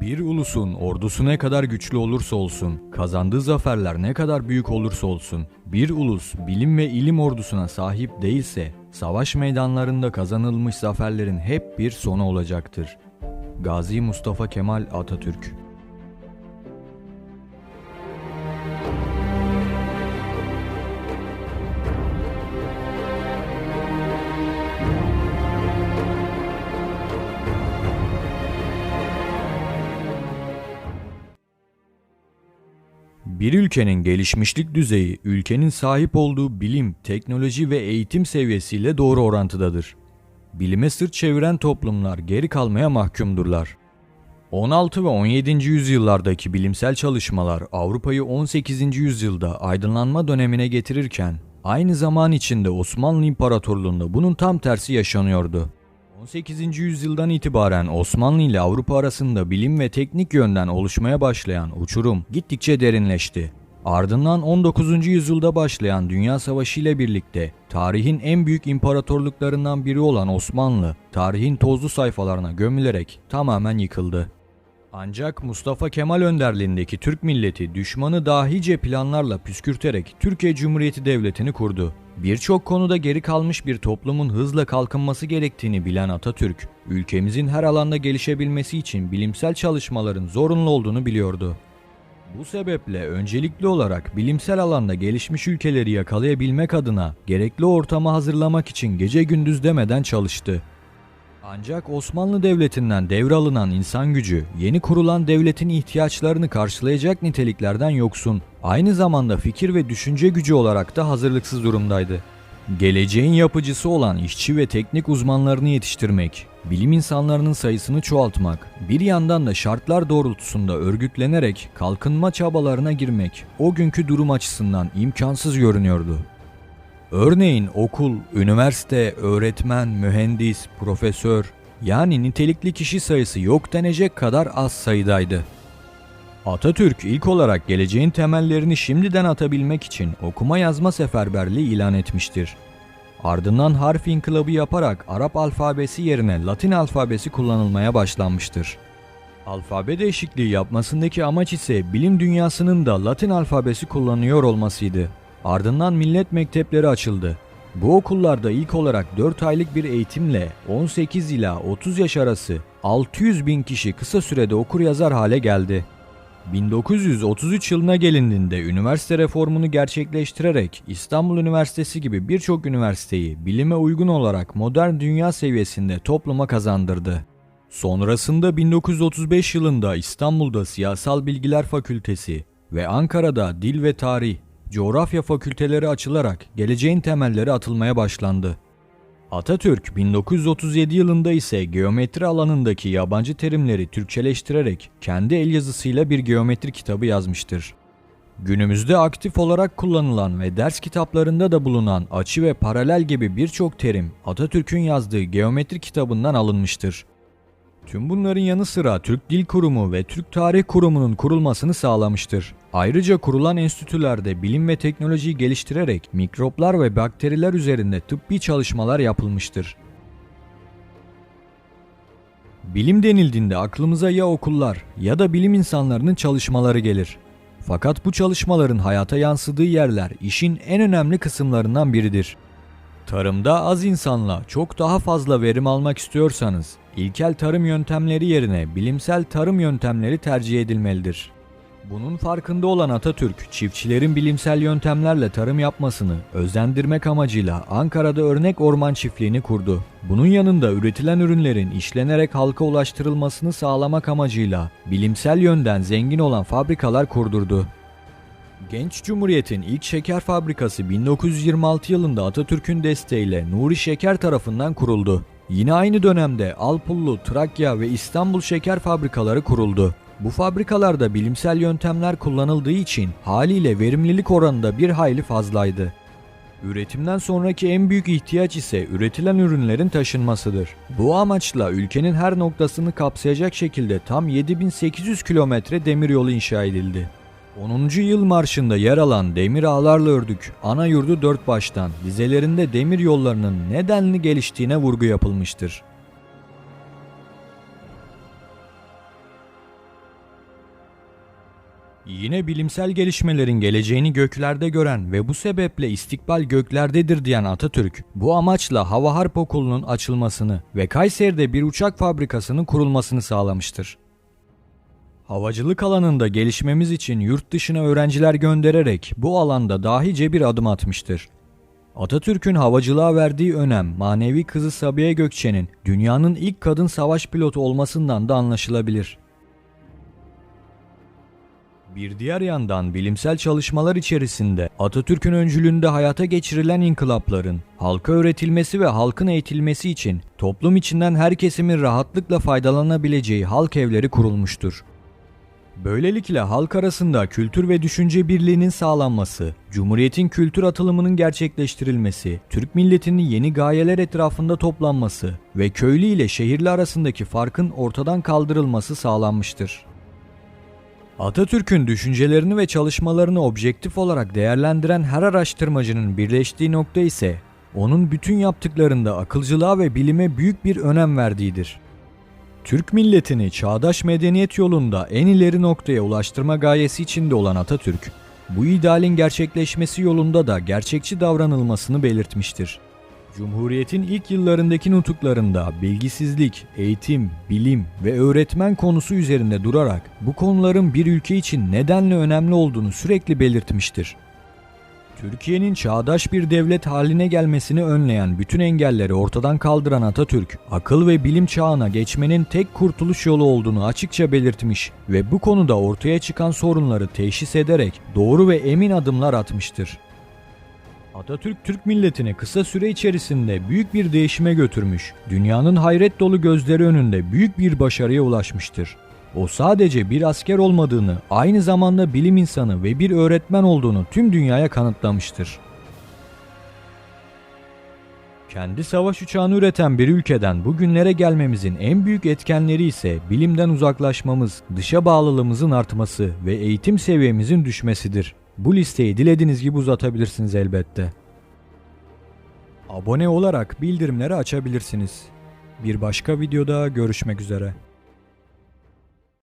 Bir ulusun ordusu ne kadar güçlü olursa olsun, kazandığı zaferler ne kadar büyük olursa olsun, bir ulus bilim ve ilim ordusuna sahip değilse, savaş meydanlarında kazanılmış zaferlerin hep bir sonu olacaktır. Gazi Mustafa Kemal Atatürk Bir ülkenin gelişmişlik düzeyi, ülkenin sahip olduğu bilim, teknoloji ve eğitim seviyesiyle doğru orantıdadır. Bilime sırt çeviren toplumlar geri kalmaya mahkumdurlar. 16 ve 17. yüzyıllardaki bilimsel çalışmalar Avrupa'yı 18. yüzyılda aydınlanma dönemine getirirken, aynı zaman içinde Osmanlı İmparatorluğu'nda bunun tam tersi yaşanıyordu. 18. yüzyıldan itibaren Osmanlı ile Avrupa arasında bilim ve teknik yönden oluşmaya başlayan uçurum gittikçe derinleşti. Ardından 19. yüzyılda başlayan Dünya Savaşı ile birlikte tarihin en büyük imparatorluklarından biri olan Osmanlı, tarihin tozlu sayfalarına gömülerek tamamen yıkıldı. Ancak Mustafa Kemal önderliğindeki Türk milleti düşmanı dahice planlarla püskürterek Türkiye Cumhuriyeti Devleti'ni kurdu. Birçok konuda geri kalmış bir toplumun hızla kalkınması gerektiğini bilen Atatürk, ülkemizin her alanda gelişebilmesi için bilimsel çalışmaların zorunlu olduğunu biliyordu. Bu sebeple öncelikli olarak bilimsel alanda gelişmiş ülkeleri yakalayabilmek adına gerekli ortamı hazırlamak için gece gündüz demeden çalıştı. Ancak Osmanlı Devleti'nden devralınan insan gücü, yeni kurulan devletin ihtiyaçlarını karşılayacak niteliklerden yoksun, aynı zamanda fikir ve düşünce gücü olarak da hazırlıksız durumdaydı. Geleceğin yapıcısı olan işçi ve teknik uzmanlarını yetiştirmek, bilim insanlarının sayısını çoğaltmak, bir yandan da şartlar doğrultusunda örgütlenerek kalkınma çabalarına girmek o günkü durum açısından imkansız görünüyordu. Örneğin okul, üniversite, öğretmen, mühendis, profesör yani nitelikli kişi sayısı yok denecek kadar az sayıdaydı. Atatürk ilk olarak geleceğin temellerini şimdiden atabilmek için okuma yazma seferberliği ilan etmiştir. Ardından harf inkılabı yaparak Arap alfabesi yerine Latin alfabesi kullanılmaya başlanmıştır. Alfabe değişikliği yapmasındaki amaç ise bilim dünyasının da Latin alfabesi kullanıyor olmasıydı. Ardından millet mektepleri açıldı. Bu okullarda ilk olarak 4 aylık bir eğitimle 18 ila 30 yaş arası 600 bin kişi kısa sürede okur yazar hale geldi. 1933 yılına gelindiğinde üniversite reformunu gerçekleştirerek İstanbul Üniversitesi gibi birçok üniversiteyi bilime uygun olarak modern dünya seviyesinde topluma kazandırdı. Sonrasında 1935 yılında İstanbul'da Siyasal Bilgiler Fakültesi ve Ankara'da Dil ve Tarih, Coğrafya fakülteleri açılarak geleceğin temelleri atılmaya başlandı. Atatürk 1937 yılında ise geometri alanındaki yabancı terimleri Türkçeleştirerek kendi el yazısıyla bir geometri kitabı yazmıştır. Günümüzde aktif olarak kullanılan ve ders kitaplarında da bulunan açı ve paralel gibi birçok terim Atatürk'ün yazdığı geometri kitabından alınmıştır. Tüm bunların yanı sıra Türk Dil Kurumu ve Türk Tarih Kurumu'nun kurulmasını sağlamıştır. Ayrıca kurulan enstitülerde bilim ve teknolojiyi geliştirerek mikroplar ve bakteriler üzerinde tıbbi çalışmalar yapılmıştır. Bilim denildiğinde aklımıza ya okullar ya da bilim insanlarının çalışmaları gelir. Fakat bu çalışmaların hayata yansıdığı yerler işin en önemli kısımlarından biridir. Tarımda az insanla çok daha fazla verim almak istiyorsanız, ilkel tarım yöntemleri yerine bilimsel tarım yöntemleri tercih edilmelidir. Bunun farkında olan Atatürk, çiftçilerin bilimsel yöntemlerle tarım yapmasını özendirmek amacıyla Ankara'da örnek orman çiftliğini kurdu. Bunun yanında üretilen ürünlerin işlenerek halka ulaştırılmasını sağlamak amacıyla bilimsel yönden zengin olan fabrikalar kurdurdu. Genç Cumhuriyet'in ilk şeker fabrikası 1926 yılında Atatürk'ün desteğiyle Nuri Şeker tarafından kuruldu. Yine aynı dönemde Alpullu, Trakya ve İstanbul şeker fabrikaları kuruldu. Bu fabrikalarda bilimsel yöntemler kullanıldığı için haliyle verimlilik oranı da bir hayli fazlaydı. Üretimden sonraki en büyük ihtiyaç ise üretilen ürünlerin taşınmasıdır. Bu amaçla ülkenin her noktasını kapsayacak şekilde tam 7800 kilometre demiryolu inşa edildi. 10. yıl marşında yer alan demir ağlarla ördük ana yurdu dört baştan dizelerinde demir yollarının nedenli geliştiğine vurgu yapılmıştır. Yine bilimsel gelişmelerin geleceğini göklerde gören ve bu sebeple istikbal göklerdedir diyen Atatürk, bu amaçla Hava Harp Okulu'nun açılmasını ve Kayseri'de bir uçak fabrikasının kurulmasını sağlamıştır. Havacılık alanında gelişmemiz için yurt dışına öğrenciler göndererek bu alanda dahice bir adım atmıştır. Atatürk'ün havacılığa verdiği önem manevi kızı Sabiha Gökçe'nin dünyanın ilk kadın savaş pilotu olmasından da anlaşılabilir. Bir diğer yandan bilimsel çalışmalar içerisinde Atatürk'ün öncülüğünde hayata geçirilen inkılapların halka öğretilmesi ve halkın eğitilmesi için toplum içinden her kesimin rahatlıkla faydalanabileceği halk evleri kurulmuştur. Böylelikle halk arasında kültür ve düşünce birliğinin sağlanması, Cumhuriyet'in kültür atılımının gerçekleştirilmesi, Türk milletinin yeni gayeler etrafında toplanması ve köylü ile şehirli arasındaki farkın ortadan kaldırılması sağlanmıştır. Atatürk'ün düşüncelerini ve çalışmalarını objektif olarak değerlendiren her araştırmacının birleştiği nokta ise onun bütün yaptıklarında akılcılığa ve bilime büyük bir önem verdiğidir. Türk milletini çağdaş medeniyet yolunda en ileri noktaya ulaştırma gayesi içinde olan Atatürk, bu idealin gerçekleşmesi yolunda da gerçekçi davranılmasını belirtmiştir. Cumhuriyetin ilk yıllarındaki nutuklarında bilgisizlik, eğitim, bilim ve öğretmen konusu üzerinde durarak bu konuların bir ülke için nedenle önemli olduğunu sürekli belirtmiştir. Türkiye'nin çağdaş bir devlet haline gelmesini önleyen bütün engelleri ortadan kaldıran Atatürk, akıl ve bilim çağına geçmenin tek kurtuluş yolu olduğunu açıkça belirtmiş ve bu konuda ortaya çıkan sorunları teşhis ederek doğru ve emin adımlar atmıştır. Atatürk Türk milletini kısa süre içerisinde büyük bir değişime götürmüş, dünyanın hayret dolu gözleri önünde büyük bir başarıya ulaşmıştır. O sadece bir asker olmadığını, aynı zamanda bilim insanı ve bir öğretmen olduğunu tüm dünyaya kanıtlamıştır. Kendi savaş uçağını üreten bir ülkeden bugünlere gelmemizin en büyük etkenleri ise bilimden uzaklaşmamız, dışa bağlılığımızın artması ve eğitim seviyemizin düşmesidir. Bu listeyi dilediğiniz gibi uzatabilirsiniz elbette. Abone olarak bildirimleri açabilirsiniz. Bir başka videoda görüşmek üzere.